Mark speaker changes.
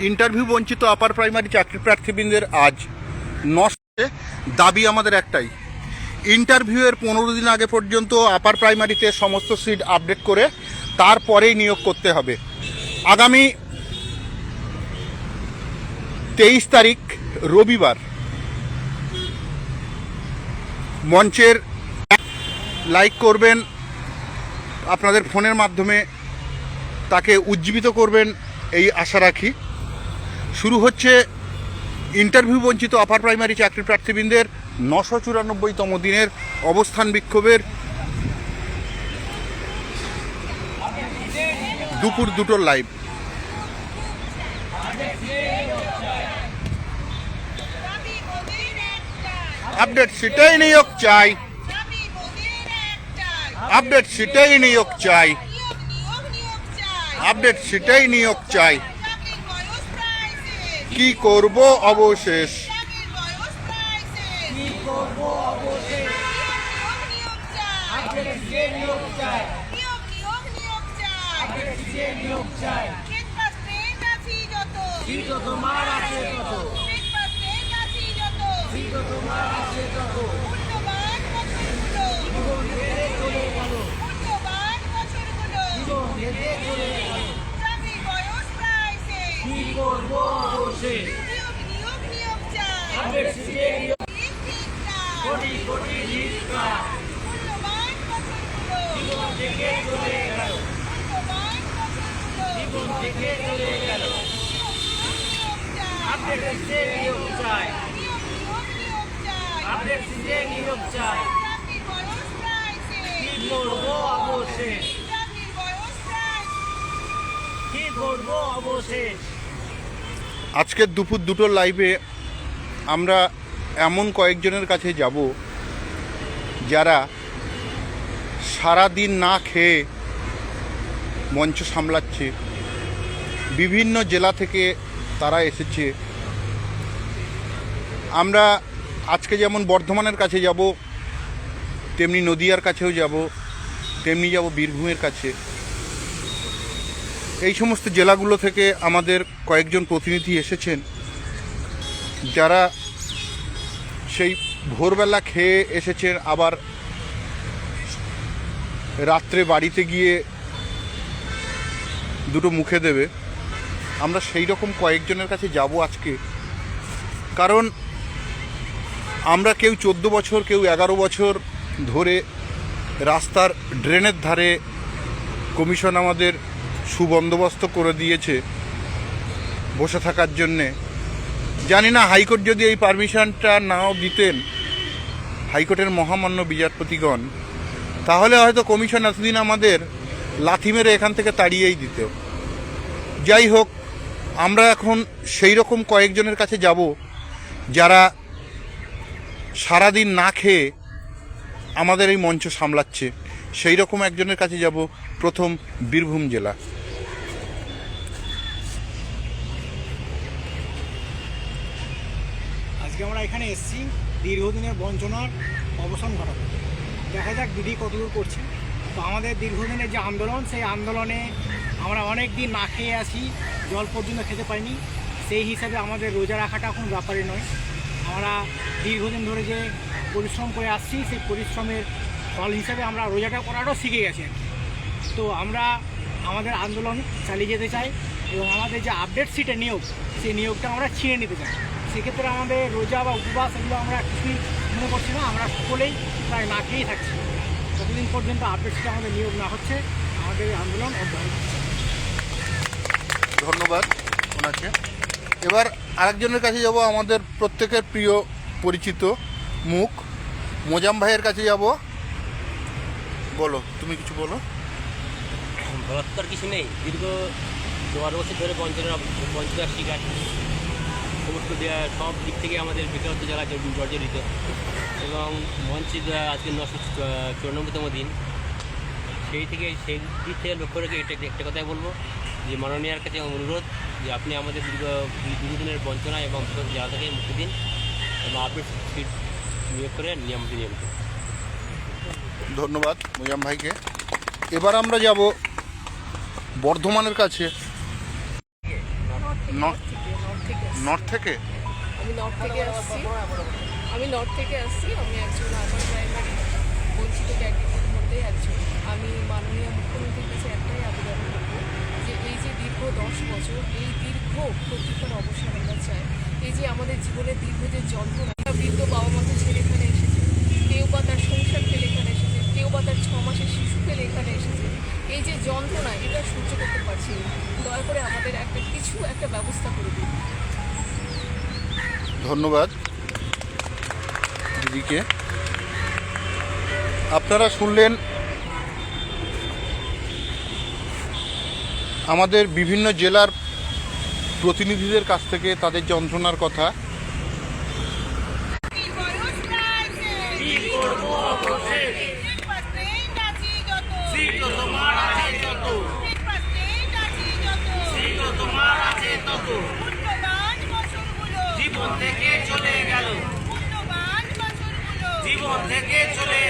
Speaker 1: Interview বঞ্চিত upper primary চাকরি প্রার্থীবৃন্দের আজ নষ্টে দাবি আমাদের একটাই। ইন্টারভিউয়ের পনেরো দিন আগে পর্যন্ত আপার প্রাইমারিতে সমস্ত সিট আপডেট করে তারপরেই নিয়োগ করতে হবে। আগামী তেইশ তারিখ রবিবার মঞ্চের লাইক করবেন, আপনাদের ফোনের মাধ্যমে তাকে উজ্জীবিত করবেন, এই আশা রাখি। শুরু হচ্ছে ইন্টারভিউ বঞ্চিত আপার প্রাইমারি চাকরি প্রার্থীবৃন্দের নশো চুরানব্বইতম দিনের অবস্থান বিক্ষোভের। দুপুর দুটোর লাইভ। আপডেট সেটাই নিয়োগ চাই। আপডেট সেটাই নিয়োগ চাই। আপডেট সেটাই নিয়োগ চাই। কি করব অবশেষ?
Speaker 2: তোমার আছে তোমার আছে করব কোটি
Speaker 3: চাই
Speaker 2: কি করব কি করব অবশেষ
Speaker 1: আজকের দুপুর দুটোর লাইভে আমরা এমন কয়েকজনের কাছে যাব যারা সারা দিন না খেয়ে মঞ্চ সামলাচ্ছে। বিভিন্ন জেলা থেকে তারা এসেছে। আমরা আজকে যেমন বর্ধমানের কাছে যাব, তেমনি নদিয়ার কাছেও যাব, তেমনি যাব বীরভূমের কাছে। এই সমস্ত জেলাগুলো থেকে আমাদের কয়েকজন প্রতিনিধি এসেছেন। যারা সেই ভোরবেলা খেয়ে এসেছেন, আবার রাত্রে বাড়িতে গিয়ে দুটো মুখে দেবে, আমরা সেই রকম কয়েকজনের কাছে যাব আজকে। কারণ আমরা কেউ চোদ্দ বছর, কেউ এগারো বছর ধরে রাস্তার ড্রেনের ধারে কমিশন আমাদের সুবন্দোবস্ত করে দিয়েছে বসে থাকার জন্যে। জানি না, হাইকোর্ট যদি এই পারমিশনটা নাও দিতেন, হাইকোর্টের মহামান্য বিচারপতিগণ, তাহলে হয়তো কমিশন এতদিন আমাদের লাথি মেরে এখান থেকে তাড়িয়েই দিত। যাই হোক, আমরা এখন সেই রকম কয়েকজনের কাছে যাব, যারা সারাদিন না খেয়ে আমাদের এই মঞ্চ সামলাচ্ছে। সেই রকম একজনের কাছে যাব, প্রথম বীরভূম জেলা।
Speaker 4: আজকে আমরা এখানে এসেছি দীর্ঘদিনের বঞ্চনার অবসান ঘটাতে। দেখা যাক দিদি কতদূর করছে। তো আমাদের দীর্ঘদিনের যে আন্দোলন, সেই আন্দোলনে আমরা অনেক দিন না খেয়ে আসি জল পর্যন্ত খেতে পাইনি। সেই হিসাবে আমাদের রোজা রাখাটা এখন ব্যাপারে নয়। আমরা দীর্ঘদিন ধরে যে পরিশ্রম করে আসছি, সেই পরিশ্রমের ফল হিসাবে আমরা রোজাটা করাটাও শিখে গেছি তো আমরা আমাদের আন্দোলন চালিয়ে যেতে চাই এবং আমাদের যে আপডেট সিটে নিয়োগ, সেই নিয়োগটা আমরা ছিঁড়ে নিতে চাই। সেক্ষেত্রে আমাদের রোজা বা উপবাস এগুলো আমরা কিছুই মনে করছি না আমরা সকলেই প্রায় না খেয়েই থাকছি। যতদিন পর্যন্ত আপডেট সিটে আমাদের নিয়োগ না হচ্ছে আমাদের এই আন্দোলন অব্যাহত
Speaker 1: ধন্যবাদ ওনাকে। এবার আরেকজনের কাছে যাব আমাদের প্রত্যেকের প্রিয় পরিচিত মুখ। মোজাম ভাইয়ের কাছে যাব। বলো তুমি কিছু বলো।
Speaker 5: বলার তো আর কিছু নেই দীর্ঘ দশ বছর ধরে বঞ্চনার বঞ্চনার শিকার। সমস্ত সব দিক থেকে আমাদের বেকারত্ব জর্জ- জর্জরিত এবং মঞ্চের আজকে নশো চুরানব্বইতম দিন। সেই থেকে সেই দিক থেকে লক্ষ্য রেখে এটা একটা কথাই বলব যে মাননীয়ার কাছে অনুরোধ যে আপনি আমাদের দীর্ঘ দীর্ঘদিনের বঞ্চনা এবং জ্বালা থেকে মুক্তি দিন এবং আপনি সিট নিয়োগ করে নিয়মিত নিয়মিত
Speaker 1: ধন্যবাদ মুজাম ভাইকে। এবার আমরা যাব বর্ধমানের কাছে। নর্থ
Speaker 6: থেকে? আমি নর্থ থেকে আসছি। আমি নর্থ থেকে আসছি। আমি একজন আবার প্রাইমারি বঞ্চিত ক্যান্ডিডেটের মধ্যে একজন। আমি মাননীয় মুখ্যমন্ত্রীর কাছে একটাই আবেদন করব যে এই যে দীর্ঘ দশ বছর, এই দীর্ঘ প্রতীক্ষার অবসর আমরা চাই। এই যে আমাদের জীবনের দীর্ঘ যে যন্ত্রণা বৃদ্ধ বাবা মাকে ছেড়ে এখানে এসেছে, কেউ বা তার সংসার ফেলে এখানে এসেছে, কেউ বা তার ছ মাসের শিশু ফেলে এখানে এসেছে, এই যে যন্ত্রণা, এটা সহ্য করতে পারছি না। দয়া করে আমাদের একটা কিছু একটা ব্যবস্থা করে দিন।
Speaker 1: ধন্যবাদ দিদিকে। আপনারা শুনলেন আমাদের বিভিন্ন জেলার প্রতিনিধিদের কাছ থেকে তাদের যন্ত্রণার কথা
Speaker 3: কি
Speaker 2: করব অবশেষ
Speaker 3: ব্রেকফাস্ট ট্রেন্ড আছে যত
Speaker 2: সিট তোমার আছে যত
Speaker 3: ব্রেকফাস্ট ট্রেন্ড আছে যত
Speaker 2: সিট তোমার আছে তত
Speaker 3: মূল্যবান বছরগুলো
Speaker 2: জীবন থেকে চলে